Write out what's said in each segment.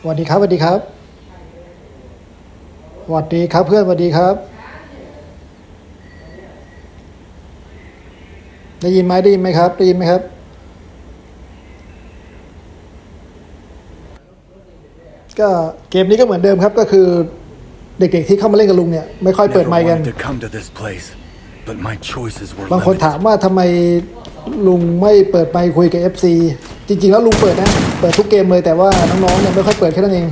สวัสดีครับสวัสดีครับสวัสดีครับเพื่อนสวัสดีครับ ได้ยินไหมได้ยินไหมครับได้ยินไหมครับ ก็เกมนี้ก็เหมือนเดิมครับก็คือเด็กๆที่เข้ามาเล่นกับลุงเนี่ยไม่ค่อยเปิด Never ไมค์กัน wanted to come to this place, but my choices were บางคน limited. ถามว่าทำไมลุงไม่เปิดไมค์คุยกับ FC จริงๆแล้วลุงเปิดนะ เปิดทุกเกมเลยแต่ว่าน้องๆเนี่ยไม่ค่อยเปิดแค่นั้นเอง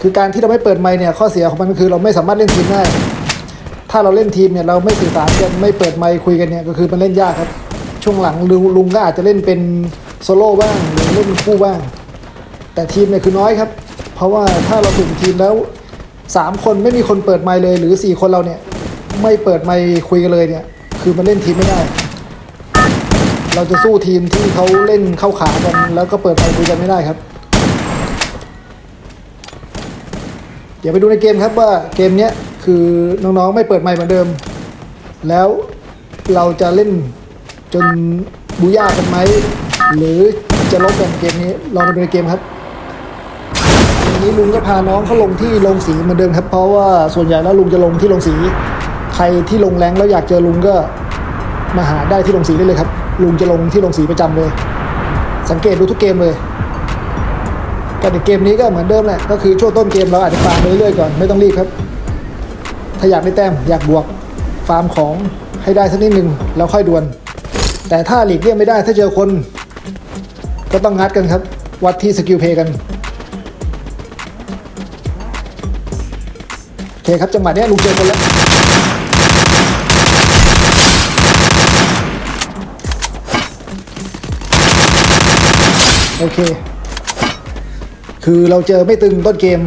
คือการที่เราไม่เปิดไมค์เนี่ยข้อเสียของมันคือเราไม่สามารถเล่นทีมได้ถ้าเราเล่นทีมเนี่ยเราไม่สื่อสารกันไม่เปิดไมค์คุยกันเนี่ยก็คือมันเล่นยากครับ ช่วงหลังลุงลุงก็อาจจะเล่นเป็นโซโล่บ้างหรือเล่นคู่บ้าง แต่ทีมเนี่ยคือน้อยครับ เพราะว่าถ้าเราถึงทีมแล้วสามคนไม่มีคนเปิดไมค์เลยหรือสี่คนเราเนี่ยไม่เปิดไมค์คุยกันเลยเนี่ยคือมันเล่นทีมไม่ได้ เราจะสู้ทีมที่เขาเล่นเข้าขากันแล้วก็เปิดไมค์คุยกันไม่ได้ครับ เดี๋ยวไปดูในเกมครับว่าเกมเนี้ยคือน้องๆไม่เปิดไมค์เหมือนเดิม แล้วเราจะเล่นจนบูย่ากันไหมหรือจะลบกันเกมนี้ลองมาดูในเกมครับวันนี้ลุงก็พาน้องเขาลงที่ลงสีเหมือนเดิมครับ เพราะว่าส่วนใหญ่แล้วลุงจะลงที่ลงสี ใครที่ลงแรงแล้วอยากเจอลุงก็มาหาได้ที่ลงสีได้เลยครับ ลุงจะลงที่ลงสีประจำเลย สังเกตดูทุกเกมเลยแต่ในเกมนี้ก็เหมือนเดิมแหละก็คือช่วงต้นเกมเราอาจจะฟาร์มไปเรื่อยๆก่อนไม่ต้องรีบครับ ถ้าอยากได้แต้มอยากบวกฟาร์มของให้ได้สักนิดหนึ่งแล้วค่อยดวลแต่ถ้าหลีกเลี่ยงไม่ได้ถ้าเจอคน ก็ต้องงัดกันครับ วัดที่สกิลเพย์กันโอเคครับจังหวะนี้ลุงเจอคนแล้ว โอเค คือเราเจอไม่ตึงต้นเกม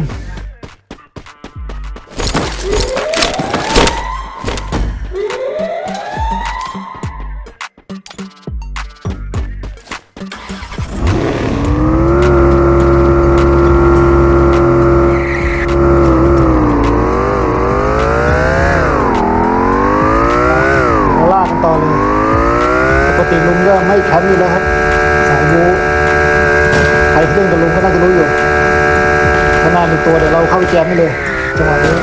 เราลากกันต่อเลย ปกติลุงก็ไม่แข็งอยู่แล้วครับ ใครที่เล่นกับลุงก็น่าจะรู้อยู่ข้างหน้ามีตัวเดี๋ยวเราเข้าไปแจมได้เลยจังหวะนี้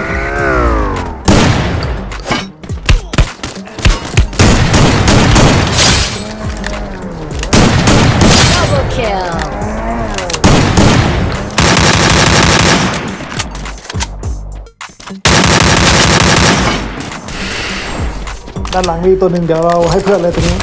ด้านหลังมีตัวหนึ่งเดี๋ยวเราให้เพื่อนเลยตัวนี้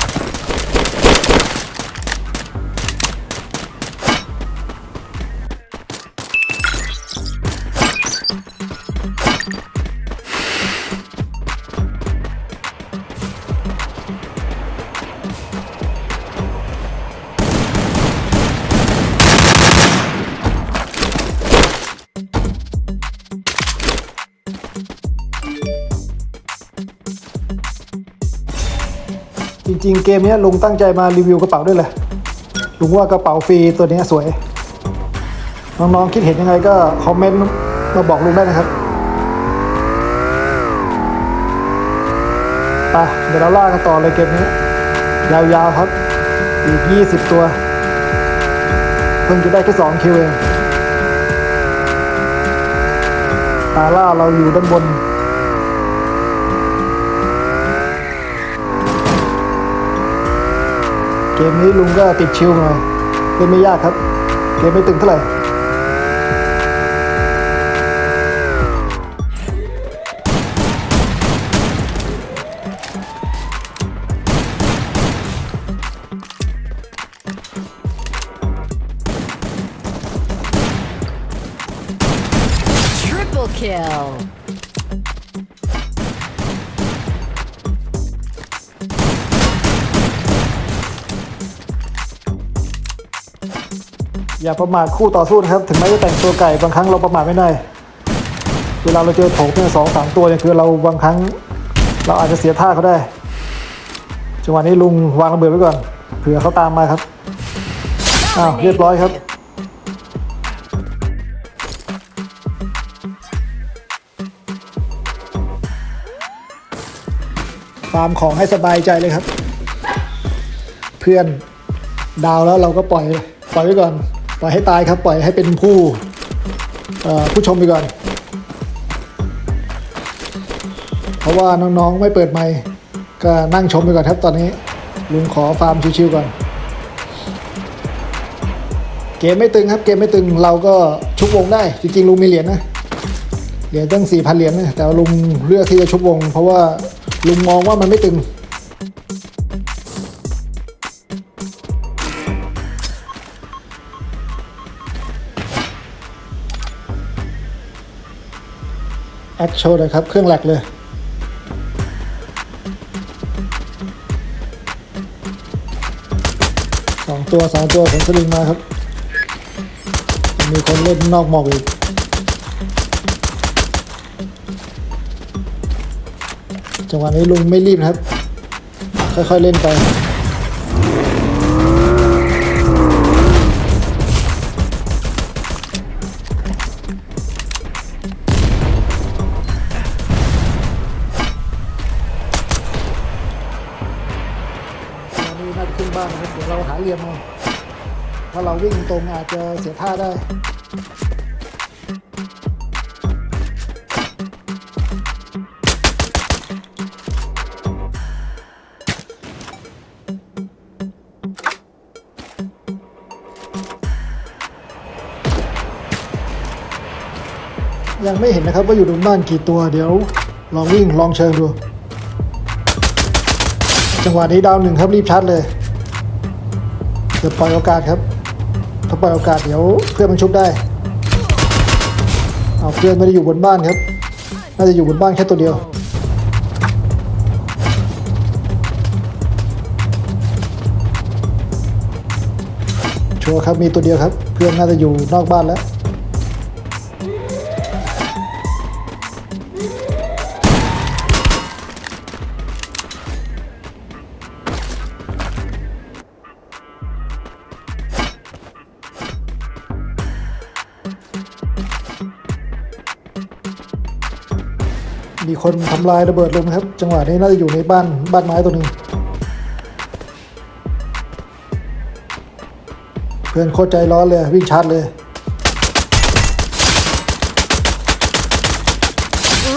ริง ๆ เกมนี้ลุงตั้งใจมารีวิวกระเป๋าด้วยเลยลุงว่ากระเป๋าฟรีตัวนี้สวย น้องๆคิดเห็นยังไงก็คอมเมนต์มาบอกลุงได้นะครับไปเดี๋ยวเราล่ากันต่อเลยเกมนี้ ยาวๆครับ อีก 20 ตัว เพิ่งจะได้แค่2คิวเองตาล่าเราอยู่ด้านบน เกมนี้ลุงก็ติดชิวหน่อยเล่นไม่ยากครับ เกมไม่ตึงเท่าไหร่ Triple kill. อย่าประมาทคู่ต่อสู้นะครับ ถึงแม้จะแต่งตัวไก่บางครั้งเราประมาทไม่ได้ เวลาเราเจอโถงเนี่ยสองสามตัวเนี่ยคือเราบางครั้ง เราอาจจะเสียท่าเขาได้ จังหวะนี้ลุงวางระเบิดไว้ก่อน เผื่อเขาตามมาครับ อ้าวเรียบร้อยครับฟาร์มของให้สบายใจเลยครับ เพื่อนดาวแล้วเราก็ปล่อยปล่อยไว้ก่อน ปล่อยให้ตายครับ ปล่อยให้เป็นผู้ผู้ชมไปก่อน เพราะว่าน้องๆไม่เปิดไมค์ก็นั่งชมไปก่อนครับตอนนี้ ลุงขอฟาร์มชิวๆก่อน เกมไม่ตึงครับ เกมไม่ตึงเราก็ชุบวงได้ จริงๆลุงมีเหรียญนะเหรียญตั้งสี่พันเหรียญนะแต่ลุงเลือกที่จะชุบวง เพราะว่าลุงมองว่ามันไม่ตึง แอคโชว์เลยครับ เครื่องแหลกเลย สองตัวสองตัวผลสลิงมาครับ มีคนเล่นนอกหมอกอีกจังหวะนี้ลุงไม่รีบครับ ค่อยๆเล่นไป วิ่งตรงอาจจะเสียท่าได้ยังไม่เห็นนะครับว่าอยู่ตรงบ้านกี่ตัวเดี๋ยวลองวิ่งลองเชิงดู จังหวะนี้ดาวหนึ่งครับรีบชาร์จเลยเดี๋ยวปล่อยโอกาสครับ ถ้าปล่อยโอกาสเดี๋ยวเพื่อนมันชุบได้เอาเพื่อนไม่ได้อยู่บนบ้านครับ น่าจะอยู่บนบ้านแค่ตัวเดียว ชัวร์ครับมีตัวเดียวครับ เพื่อนน่าจะอยู่นอกบ้านแล้ว มีคนทำลายระเบิดลงนะครับ จังหวะนี้น่าจะอยู่ในบ้านบ้านไม้ตัวหนึ่งเพื่อนโคตรใจร้อนเลยวิ่งชาร์จเลย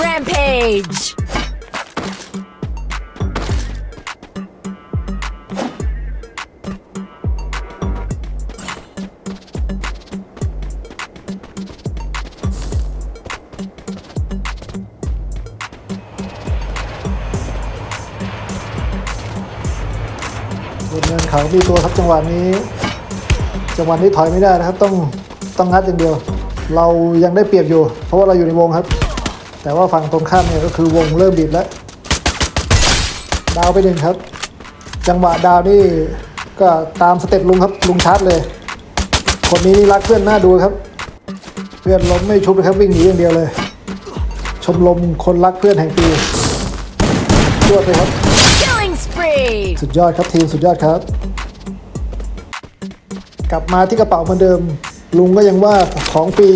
Rampage! เนินเขามีตัวครับจังหวะนี้ จังหวะนี้ถอยไม่ได้นะครับ ต้องต้องงัดอย่างเดียว เรายังได้เปรียบอยู่ เพราะว่าเราอยู่ในวงครับ แต่ว่าฝั่งตรงข้ามเนี่ยก็คือวงเริ่มบีบแล้ว ดาวไปหนึ่งครับ จังหวะดาวนี่ก็ตามสเต็ปลุงครับลุงชาร์จเลย คนนี้นี่รักเพื่อนหน้าดูครับ เพื่อนล้มไม่ชุบเลยครับวิ่งหนีอย่างเดียวเลย ชมรมคนรักเพื่อนแห่งปีรวดไปครับ Killing spree! สุดยอดครับทีมสุดยอดครับ กลับมาที่กระเป๋าเหมือนเดิม ลุงก็ยังว่าของฟรี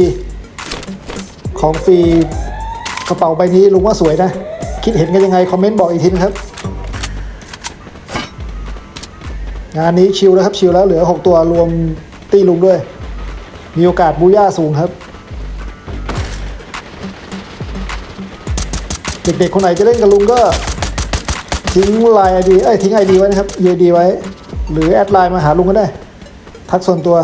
ของฟรีกระเป๋าใบนี้ลุงว่าสวยนะ คิดเห็นกันยังไง คอมเมนต์บอกอีกทีนะครับ งานนี้ชิลแล้วครับ ชิลแล้วเหลือ 6 ตัวรวมตีลุงด้วย มีโอกาสบูย่าสูงครับ เด็กๆ คนไหนจะเล่นกับลุงก็ทิ้งไลน์ไอดีเอ้ยทิ้งไอดีไว้นะครับ UID ไว้ หรือแอดไลน์มาหาลุงก็ได้ ทักส่วนตัว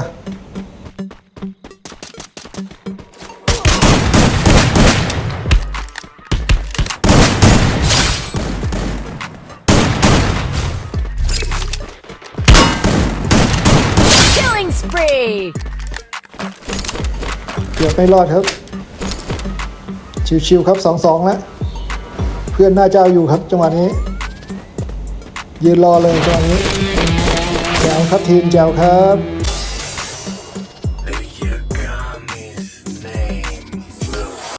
Killing spree! เกือบไม่รอดครับ ชิวๆครับสองสองแล้ว เพื่อนน่าจะเอาอยู่ครับจังหวะนี้ ยืนรอเลยจังหวะนี้แจวครับทีมแจวครับ